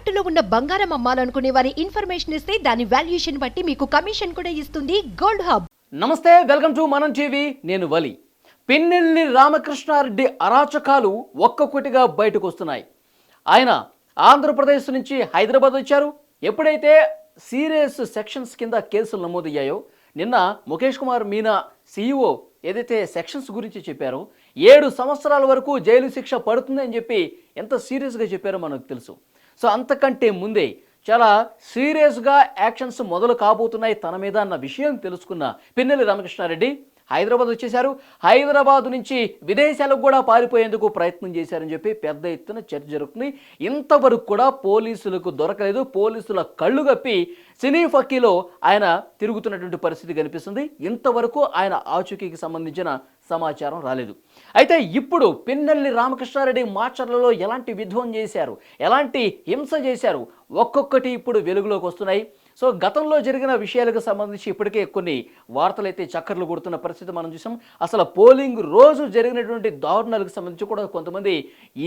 తాకట్టులో ఉన్న బంగారం అమ్మాలనుకునే వారి ఇన్ఫర్మేషన్ ఇస్తే దాని వాల్యుయేషన్ బట్టి మీకు కమిషన్ కూడా ఇస్తుంది గోల్డ్ హబ్. నమస్తే వెల్కమ్ టు మనం టీవీ. నేను వలి. పిన్నెల్లి రామకృష్ణారెడ్డి అరాచకాలు ఒక్కొక్కటిగా బయటకు వస్తున్నాయి. ఆయన ఆంధ్రప్రదేశ్ నుంచి హైదరాబాద్ వచ్చారు. ఎప్పుడైతే సీరియస్ సెక్షన్స్ కింద కేసులు నమోదయ్యాయో నిన్న ముఖేష్ కుమార్ మీనా సీఈఓ ఏదైతే సెక్షన్స్ గురించి చెప్పారో ఏడు సంవత్సరాల వరకు జైలు శిక్ష పడుతుందని చెప్పి ఎంత సీరియస్గా చెప్పారో మనకు తెలుసు. సో అంతకంటే ముందే చాలా సీరియస్గా యాక్షన్స్ మొదలు కాబోతున్నాయి తన మీద అన్న విషయం తెలుసుకున్న పిన్నెల్లి రామకృష్ణారెడ్డి హైదరాబాద్ వచ్చేశారు. హైదరాబాద్ నుంచి విదేశాలకు కూడా పారిపోయేందుకు ప్రయత్నం చేశారని చెప్పి పెద్ద ఎత్తున చర్చ జరుగుతుంది. ఇంతవరకు కూడా పోలీసులకు దొరకలేదు. పోలీసుల కళ్ళు కప్పి సినీ ఫక్కీలో ఆయన తిరుగుతున్నటువంటి పరిస్థితి కనిపిస్తుంది. ఇంతవరకు ఆయన ఆచూకీకి సంబంధించిన సమాచారం రాలేదు. అయితే ఇప్పుడు పిన్నెల్లి రామకృష్ణారెడ్డి మాచర్లలో ఎలాంటి విధ్వం చేశారు? ఎలాంటి హింస చేశారు? ఒక్కొక్కటి ఇప్పుడు వెలుగులోకి వస్తున్నాయి. సో గతంలో జరిగిన విషయాలకు సంబంధించి ఇప్పటికే కొన్ని వార్తలు అయితే చక్కర్లు కొడుతున్న పరిస్థితి మనం చూసాం. అసలు పోలింగ్ రోజు జరిగినటువంటి దారుణాలకు సంబంధించి కూడా కొంతమంది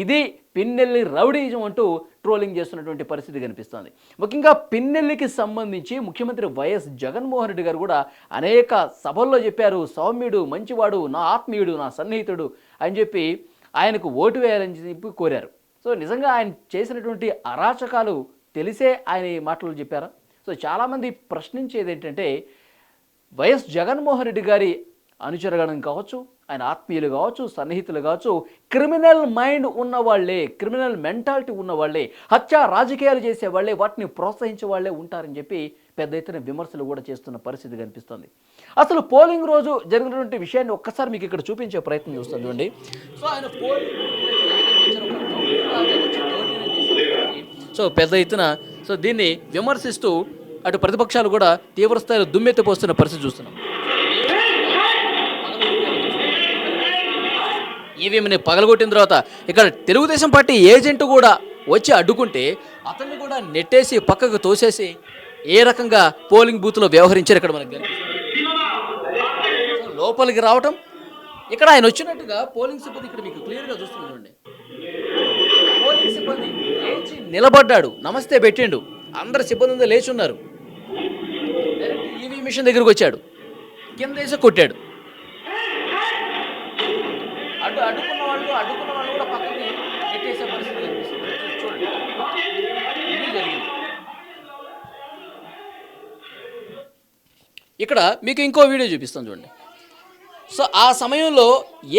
ఇది పిన్నెల్లి రౌడీజం అంటూ ట్రోలింగ్ చేస్తున్నటువంటి పరిస్థితి కనిపిస్తోంది. ముఖ్యంగా పిన్నెల్లికి సంబంధించి ముఖ్యమంత్రి వైఎస్ జగన్మోహన్ రెడ్డి గారు కూడా అనేక సభల్లో చెప్పారు సౌమ్యుడు మంచివాడు నా ఆత్మీయుడు నా సన్నిహితుడు అని చెప్పి ఆయనకు ఓటు వేయాలని చెప్పి కోరారు. సో నిజంగా ఆయన చేసినటువంటి అరాచకాలు తెలిసే ఆయన ఈ మాటలు చెప్పారా? సో చాలామంది ప్రశ్నించేది ఏంటంటే వైఎస్ జగన్మోహన్ రెడ్డి గారి అనుచరగణం కావచ్చు ఆయన ఆత్మీయులు కావచ్చు సన్నిహితులు కావచ్చు క్రిమినల్ మైండ్ ఉన్న వాళ్ళే క్రిమినల్ మెంటాలిటీ ఉన్నవాళ్ళే హత్య రాజకీయాలు చేసే వాళ్ళే వాటిని ప్రోత్సహించే వాళ్ళే ఉంటారని చెప్పి పెద్ద ఎత్తున విమర్శలు కూడా చేస్తున్న పరిస్థితి కనిపిస్తుంది. అసలు పోలింగ్ రోజు జరిగినటువంటి విషయాన్ని ఒక్కసారి మీకు ఇక్కడ చూపించే ప్రయత్నం చూస్తాను చూడండి. సో ఆయన పోలింగ్ సో పెద్ద ఎత్తున సో దీన్ని విమర్శిస్తూ అటు ప్రతిపక్షాలు కూడా తీవ్రస్థాయిలో దుమ్మెత్తిపోస్తున్న పరిస్థితి చూస్తున్నాం. ఈవీఎంని పగలగొట్టిన తర్వాత ఇక్కడ తెలుగుదేశం పార్టీ ఏజెంట్ కూడా వచ్చి అడ్డుకుంటే అతన్ని కూడా నెట్టేసి పక్కకు తోసేసి ఏ రకంగా పోలింగ్ బూత్లో వ్యవహరించారు ఇక్కడ మనకు లోపలికి రావటం ఇక్కడ ఆయన వచ్చినట్టుగా పోలింగ్ సిబ్బంది ఇక్కడ మీకు క్లియర్గా చూస్తున్నాం పోలింగ్ నిలబడ్డాడు. నమస్తే పెట్టిండు. అందరు సిబ్బంది అంతా లేచి ఉన్నారు ఈవీ మిషన్ దగ్గరకు వచ్చాడు. కింద వేసి కొట్టాడు. అడ్డు అడ్డుకున్న వాళ్ళు అడ్డుకున్న వాళ్ళు కూడా పక్కకి నెట్టేసే పరిస్థితి కనిపిస్తుంది. చూడండి. ఇది జరిగింది ఇక్కడ మీకు ఇంకో వీడియో చూపిస్తాను చూడండి. సో ఆ సమయంలో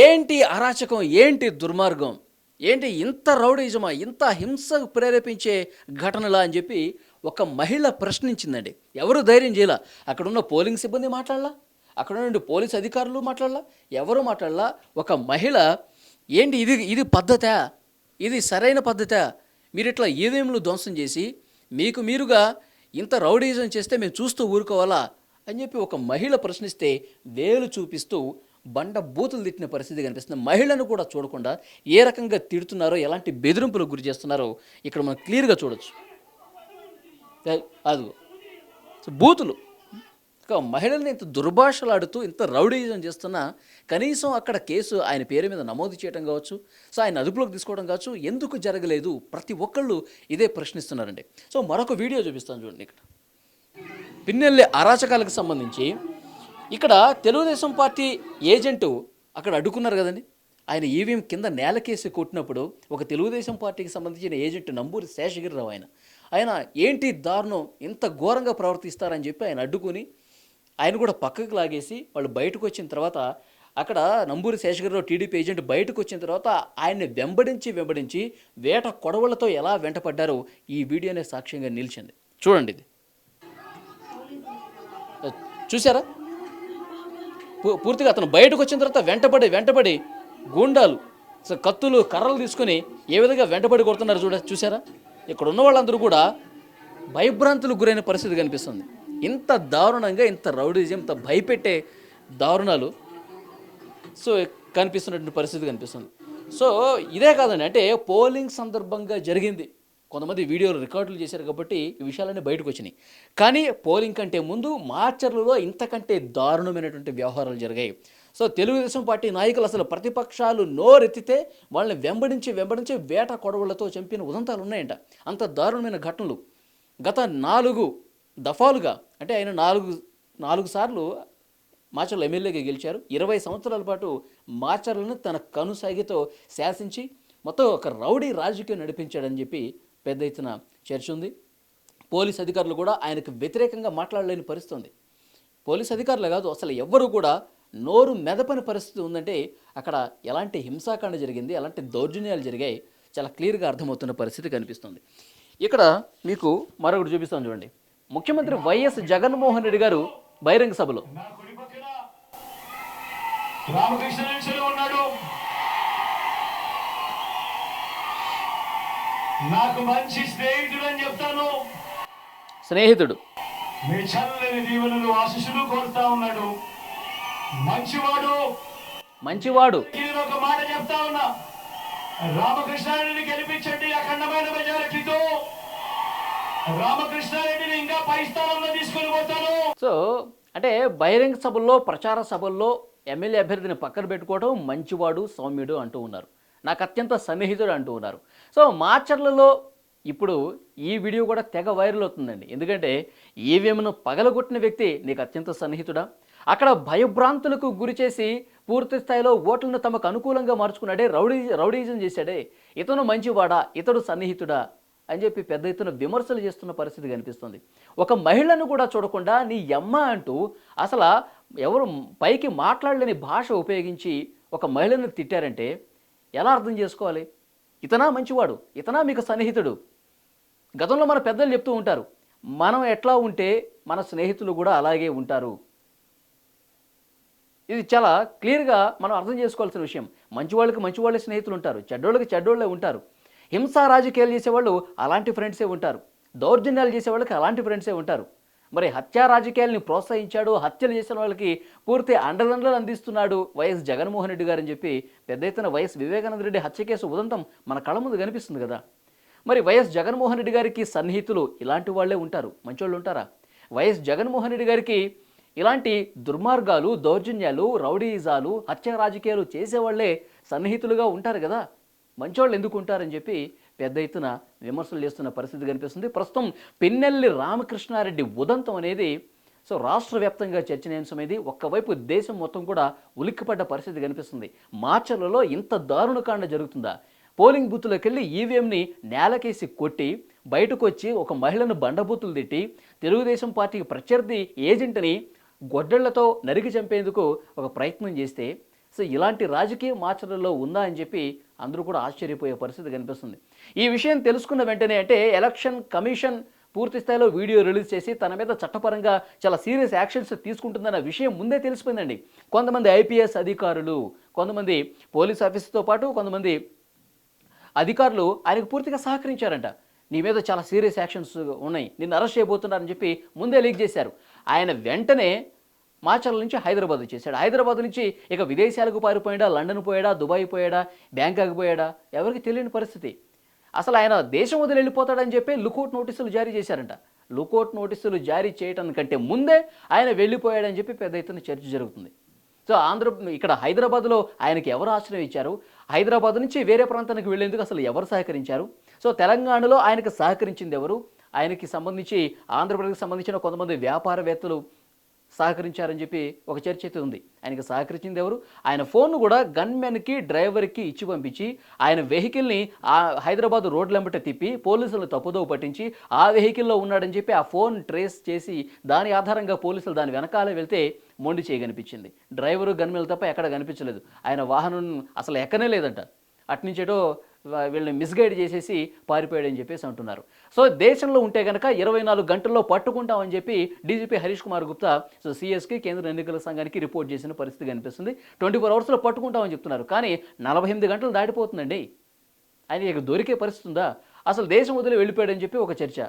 ఏంటి అరాచకం ఏంటి దుర్మార్గం? ఏంటి ఇంత రౌడీజమా ఇంత హింసకు ప్రేరేపించే ఘటనలా అని చెప్పి ఒక మహిళ ప్రశ్నించిందండి. ఎవరు ధైర్యం చేయాల? అక్కడున్న పోలింగ్ సిబ్బంది మాట్లాడలా? అక్కడ నుండి పోలీస్ అధికారులు మాట్లాడలా? ఎవరు మాట్లాడలా? ఒక మహిళ ఏంటి ఇది ఇది పద్ధతా? ఇది సరైన పద్ధతా? మీరు ఇట్లా ఈవీఎంలు ధ్వంసం చేసి మీకు మీరుగా ఇంత రౌడీజం చేస్తే మేము చూస్తూ ఊరుకోవాలా? అని చెప్పి ఒక మహిళ ప్రశ్నిస్తే వేలు చూపిస్తూ బండ బూతులు తిట్టిన పరిస్థితి కనిపిస్తుంది. మహిళను కూడా చూడకుండా ఏ రకంగా తిడుతున్నారో ఎలాంటి బెదిరింపులకు గురి చేస్తున్నారో ఇక్కడ మనం క్లియర్గా చూడొచ్చు. అది అదిగో. సో బూతులు. మహిళల్ని ఇంత దుర్భాషలాడుతూ ఇంత రౌడీజం చేస్తున్నా కనీసం అక్కడ కేసు ఆయన పేరు మీద నమోదు చేయడం కావచ్చు సో ఆయన అదుపులోకి తీసుకోవడం కావచ్చు ఎందుకు జరగలేదు? ప్రతి ఒక్కళ్ళు ఇదే ప్రశ్నిస్తున్నారండి. సో మరొక వీడియో చూపిస్తాను చూడండి ఇక్కడ. పిన్నెల్లి అరాచకాలకు సంబంధించి ఇక్కడ తెలుగుదేశం పార్టీ ఏజెంటు అక్కడ అడ్డుకున్నారు కదండి. ఆయన ఈవీఎం కింద నేలకేసి కొట్టినప్పుడు ఒక తెలుగుదేశం పార్టీకి సంబంధించిన ఏజెంట్ నంబూరి శేషగిరిరావు ఆయన. ఆయన ఏంటి దారుణం? ఇంత ఘోరంగా ప్రవర్తిస్తారని చెప్పి ఆయన అడ్డుకుని ఆయన కూడా పక్కకు లాగేసి వాళ్ళు బయటకు వచ్చిన తర్వాత అక్కడ నంబూరి శేషగిరిరావు టీడీపీ ఏజెంట్ బయటకు వచ్చిన తర్వాత ఆయన్ని వెంబడించి వెంబడించి వేట కొడవలతో ఎలా వెంటపడ్డారో ఈ వీడియోనే సాక్ష్యంగా నిలిచింది. చూడండి ఇది. చూసారా పూర్తిగా అతను బయటకు వచ్చిన తర్వాత వెంటబడి వెంటబడి గూండాలు సో కత్తులు కర్రలు తీసుకొని ఏ విధంగా వెంటబడి కొడుతున్నారు చూడ చూసారా ఇక్కడ ఉన్న వాళ్ళందరూ కూడా భయభ్రాంతులకు గురైన పరిస్థితి కనిపిస్తుంది. ఇంత దారుణంగా ఇంత రౌడీజం ఇంత భయపెట్టే దారుణాలు సో కనిపిస్తున్నటువంటి పరిస్థితి కనిపిస్తుంది. సో ఇదే కాదండి అంటే పోలింగ్ సందర్భంగా జరిగింది. కొంతమంది వీడియోలు రికార్డులు చేశారు కాబట్టి ఈ విషయాలన్నీ బయటకు వచ్చినాయి. కానీ పోలింగ్ కంటే ముందు మార్చర్లలో ఇంతకంటే దారుణమైనటువంటి వ్యవహారాలు జరిగాయి. సో తెలుగుదేశం పార్టీ నాయకులు అసలు ప్రతిపక్షాలు నోరెత్తితే వాళ్ళని వెంబడించి వెంబడించి వేట కొడవళ్ళతో చంపిన ఉదంతాలు ఉన్నాయంట. అంత దారుణమైన ఘటనలు. గత నాలుగు దఫాలుగా అంటే ఆయన నాలుగు నాలుగు సార్లు మాచర్ల ఎమ్మెల్యేగా గెలిచారు. ఇరవై సంవత్సరాల పాటు మాచర్లను తన కనుసాగితో శాసించి మొత్తం ఒక రౌడీ రాజకీయం నడిపించాడని చెప్పి పెద్ద ఎత్తున చర్చ ఉంది. పోలీస్ అధికారులు కూడా ఆయనకు వ్యతిరేకంగా మాట్లాడలేని పరిస్థితి ఉంది. పోలీస్ అధికారులు కాదు అసలు ఎవ్వరూ కూడా నోరు మెదపని పరిస్థితి ఉందంటే అక్కడ ఎలాంటి హింసాకాండ జరిగింది ఎలాంటి దౌర్జన్యాలు జరిగాయి చాలా క్లియర్గా అర్థమవుతున్న పరిస్థితి కనిపిస్తుంది. ఇక్కడ మీకు మరొకటి చూపిస్తాను చూడండి. ముఖ్యమంత్రి వైఎస్ జగన్మోహన్ రెడ్డి గారు బహిరంగ సభలో రామకృష్ణ ఉన్నాడు. నాకు మంచి స్నేహితుడు అని చెప్తాను. స్నేహితుడు. మీ చల్లని దీవెనలు ఆశిషులు కోరుతా ఉన్నాడు. మంచివాడు. మంచివాడు. నేను ఒక మాట చెప్తా ఉన్నా. రామకృష్ణారెడ్డిని గెలిపించండి అఖండమైన మెజారిటీతో. రామకృష్ణారెడ్డిని ఇంకా పై స్థానంలో తీసుకొని పోతాను. సో అంటే బహిరంగ సభల్లో ప్రచార సభల్లో ఎమ్మెల్యే అభ్యర్థిని పక్కన పెట్టుకోవడం మంచివాడు సౌమ్యుడు అంటూ ఉన్నారు. నాకు అత్యంత సన్నిహితుడు అంటూ ఉన్నారు. సో మాచర్లలో ఇప్పుడు ఈ వీడియో కూడా తెగ వైరల్ అవుతుందండి. ఎందుకంటే ఈవీఎంను పగలగొట్టిన వ్యక్తి నీకు అత్యంత సన్నిహితుడా? అక్కడ భయభ్రాంతులకు గురి చేసి పూర్తి స్థాయిలో ఓట్లను తమకు అనుకూలంగా మార్చుకున్నాడే రౌడీ రౌడీజం చేశాడే. ఇతను మంచివాడా? ఇతడు సన్నిహితుడా? అని చెప్పి పెద్ద ఎత్తున విమర్శలు చేస్తున్న పరిస్థితి కనిపిస్తుంది. ఒక మహిళను కూడా చూడకుండా నీ అమ్మ అంటూ అసలు ఎవరు పైకి మాట్లాడలేని భాష ఉపయోగించి ఒక మహిళను తిట్టారంటే ఎలా అర్థం చేసుకోవాలి? ఇతనా మంచివాడు ఇతనా మీకు సన్నిహితుడు. గతంలో మన పెద్దలు చెప్తూ ఉంటారు మనం ఎట్లా ఉంటే మన స్నేహితులు కూడా అలాగే ఉంటారు. ఇది చాలా క్లియర్గా మనం అర్థం చేసుకోవాల్సిన విషయం. మంచివాళ్ళకి మంచివాళ్ళే స్నేహితులు ఉంటారు చెడ్డోళ్ళకి చెడ్డోళ్ళే ఉంటారు. హింసా రాజకీయాలు చేసేవాళ్ళు అలాంటి ఫ్రెండ్సే ఉంటారు. దౌర్జన్యాలు చేసేవాళ్ళకి అలాంటి ఫ్రెండ్సే ఉంటారు. మరి హత్యా రాజకీయాల్ని ప్రోత్సహించాడు హత్యలు చేసిన వాళ్ళకి పూర్తి అండదండలు అందిస్తున్నాడు వైఎస్ జగన్మోహన్ రెడ్డి గారని చెప్పి పెద్ద ఎత్తున వైఎస్ వివేకానంద రెడ్డి హత్య కేసు ఉదంతం మన కళ్ళ ముందు కనిపిస్తుంది కదా. మరి వైఎస్ జగన్మోహన్ రెడ్డి గారికి సన్నిహితులు ఇలాంటి వాళ్ళే ఉంటారు. మంచోళ్ళు ఉంటారా? వైఎస్ జగన్మోహన్ రెడ్డి గారికి ఇలాంటి దుర్మార్గాలు దౌర్జన్యాలు రౌడీజాలు హత్య రాజకీయాలు చేసేవాళ్ళే సన్నిహితులుగా ఉంటారు కదా. మంచోళ్ళు ఎందుకు ఉంటారని చెప్పి పెద్ద ఎత్తున విమర్శలు చేస్తున్న పరిస్థితి కనిపిస్తుంది. ప్రస్తుతం పిన్నెల్లి రామకృష్ణారెడ్డి ఉదంతం అనేది సో రాష్ట్ర వ్యాప్తంగా చర్చనీయాంశమైంది ఒక్కవైపు దేశం మొత్తం కూడా ఉలిక్కిపడ్డ పరిస్థితి కనిపిస్తుంది. మార్చర్లలో ఇంత దారుణకాండ జరుగుతుందా? పోలింగ్ బూత్లోకి వెళ్ళి ఈవీఎంని నేలకేసి కొట్టి బయటకు వచ్చి ఒక మహిళను బండబూతులు తిట్టి తెలుగుదేశం పార్టీకి ప్రత్యర్థి ఏజెంట్ని గొడ్డళ్ళతో నరికి చంపేందుకు ఒక ప్రయత్నం చేస్తే సో ఇలాంటి రాజకీయ మార్చడంలో ఉందా అని చెప్పి అందరూ కూడా ఆశ్చర్యపోయే పరిస్థితి కనిపిస్తుంది. ఈ విషయం తెలుసుకున్న వెంటనే అంటే ఎలక్షన్ కమిషన్ పూర్తి స్థాయిలో వీడియో రిలీజ్ చేసి తన మీద చట్టపరంగా చాలా సీరియస్ యాక్షన్స్ తీసుకుంటుందన్న విషయం ముందే తెలిసిపోయిందండి. కొంతమంది ఐపీఎస్ అధికారులు కొంతమంది పోలీస్ ఆఫీసర్తో పాటు కొంతమంది అధికారులు ఆయనకు పూర్తిగా సహకరించారంట. నీ మీద చాలా సీరియస్ యాక్షన్స్ ఉన్నాయి నిన్ను అరెస్ట్ చేయబోతున్నారని చెప్పి ముందే లీక్ చేశారు. ఆయన వెంటనే మాచర్ల నుంచి హైదరాబాద్ వచ్చేసాడు. హైదరాబాద్ నుంచి ఇక విదేశాలకు పారిపోయాడా లండన్ పోయాడా దుబాయ్ పోయాడా బ్యాంకాక్ పోయాడా? ఎవరికి తెలియని పరిస్థితి. అసలు ఆయన దేశం వదిలి వెళ్ళిపోతాడని చెప్పి లుకౌట్ నోటీసులు జారీ చేశారంట. లుకౌట్ నోటీసులు జారీ చేయటం కంటే ముందే ఆయన వెళ్ళిపోయాడని చెప్పి పెద్ద ఎత్తున చర్చ జరుగుతుంది. సో ఆంధ్ర ఇక్కడ హైదరాబాద్లో ఆయనకి ఎవరు ఆశ్రయం ఇచ్చారు? హైదరాబాద్ నుంచి వేరే ప్రాంతానికి వెళ్ళేందుకు అసలు ఎవరు సహకరించారు? సో తెలంగాణలో ఆయనకు సహకరించింది ఎవరు? ఆయనకి సంబంధించి ఆంధ్రప్రదేశ్కి సంబంధించిన కొంతమంది వ్యాపారవేత్తలు సహకరించారని చెప్పి ఒక చర్చ అయితే ఉంది. ఆయనకి సహకరించింది ఎవరు? ఆయన ఫోన్ కూడా గన్మెన్కి డ్రైవర్కి ఇచ్చి పంపించి ఆయన వెహికల్ని ఆ హైదరాబాద్ రోడ్లెంబట తిప్పి పోలీసులు తప్పుదోవ పట్టించి ఆ వెహికల్లో ఉన్నాడని చెప్పి ఆ ఫోన్ ట్రేస్ చేసి దాని ఆధారంగా పోలీసులు దాని వెనకాలే వెళ్తే మొండి చేయగనిపించింది. డ్రైవరు గన్మెన్లు తప్ప ఎక్కడ కనిపించలేదు. ఆయన వాహనం అసలు ఎక్కనే లేదంట. అట్నుంచేటో వీళ్ళని మిస్గైడ్ చేసేసి పారిపోయాడని చెప్పేసి అంటున్నారు. సో దేశంలో ఉంటే కనుక ఇరవై నాలుగు గంటల్లో పట్టుకుంటామని చెప్పి డీజీపీ హరీష్ కుమార్ గుప్తా సో సిఎస్కి కేంద్ర ఎన్నికల సంఘానికి రిపోర్ట్ చేసిన పరిస్థితి కనిపిస్తుంది. ట్వంటీ ఫోర్ అవర్స్లో పట్టుకుంటామని చెప్తున్నారు. కానీ నలభై ఎనిమిది గంటలు దాటిపోతుందండి. ఆయన ఇక దొరికే పరిస్థితి ఉందా? అసలు దేశం వదిలి వెళ్ళిపోయాడని చెప్పి ఒక చర్చ.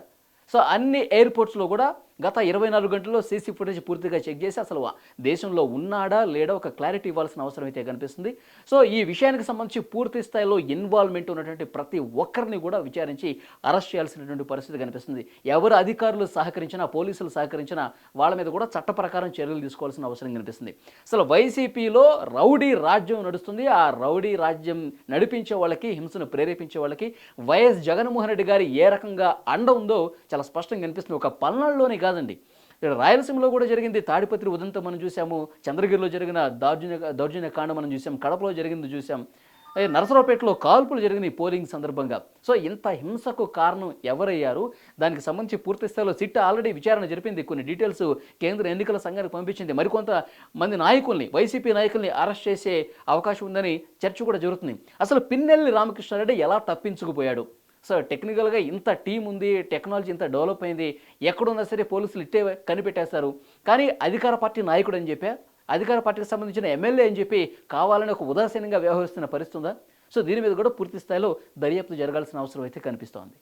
సో అన్ని ఎయిర్పోర్ట్స్లో కూడా గత ఇరవై నాలుగు గంటల్లో సీసీ ఫుటేజ్ పూర్తిగా చెక్ చేసి అసలు దేశంలో ఉన్నాడా లేడా ఒక క్లారిటీ ఇవ్వాల్సిన అవసరం అయితే కనిపిస్తుంది. సో ఈ విషయానికి సంబంధించి పూర్తి స్థాయిలో ఇన్వాల్వ్మెంట్ ఉన్నటువంటి ప్రతి ఒక్కరిని కూడా విచారించి అరెస్ట్ చేయాల్సినటువంటి పరిస్థితి కనిపిస్తుంది. ఎవరు అధికారులు సహకరించినా పోలీసులు సహకరించినా వాళ్ళ మీద కూడా చట్ట ప్రకారం చర్యలు తీసుకోవాల్సిన అవసరం కనిపిస్తుంది. అసలు వైసీపీలో రౌడీ రాజ్యం నడుస్తుంది. ఆ రౌడీ రాజ్యం నడిపించే వాళ్ళకి హింసను ప్రేరేపించే వాళ్ళకి వైఎస్ జగన్మోహన్ రెడ్డి గారి ఏ రకంగా అండ ఉందో చాలా స్పష్టంగా కనిపిస్తుంది. ఒక పల్నాడులోనే కాదండి. ఇక్కడ రాయలసీమలో కూడా జరిగింది. తాడిపత్రి ఉదంతం మనం చూసాము చంద్రగిరిలో జరిగిన దౌర్జన్య దౌర్జన్య కాండ మనం చూసాం కడపలో జరిగింది చూసాం నరసరావుపేటలో కాల్పులు జరిగినాయి పోలింగ్ సందర్భంగా. సో ఇంత హింసకు కారణం ఎవరయ్యారు? దానికి సంబంధించి పూర్తి స్థాయిలో సిట్ ఆల్రెడీ విచారణ జరిపింది. కొన్ని డీటెయిల్స్ కేంద్ర ఎన్నికల సంఘానికి పంపించింది. మరికొంత మంది నాయకుల్ని వైసీపీ నాయకుల్ని అరెస్ట్ చేసే అవకాశం ఉందని చర్చ కూడా జరుగుతుంది. అసలు పిన్నెల్లి రామకృష్ణారెడ్డి ఎలా తప్పించుకుపోయాడు? సో టెక్నికల్గా ఇంత టీం ఉంది టెక్నాలజీ ఇంత డెవలప్ అయింది ఎక్కడున్నా సరే పోలీసులు ఇట్టే కనిపెట్టేస్తారు. కానీ అధికార పార్టీ నాయకుడు అని చెప్పా అధికార పార్టీకి సంబంధించిన ఎమ్మెల్యే అని చెప్పి కావాలని ఒక ఉదాసీనంగా వ్యవహరిస్తున్న పరిస్థితి ఉందా? సో దీని మీద కూడా పూర్తి స్థాయిలో దర్యాప్తు జరగాల్సిన అవసరం అయితే కనిపిస్తోంది.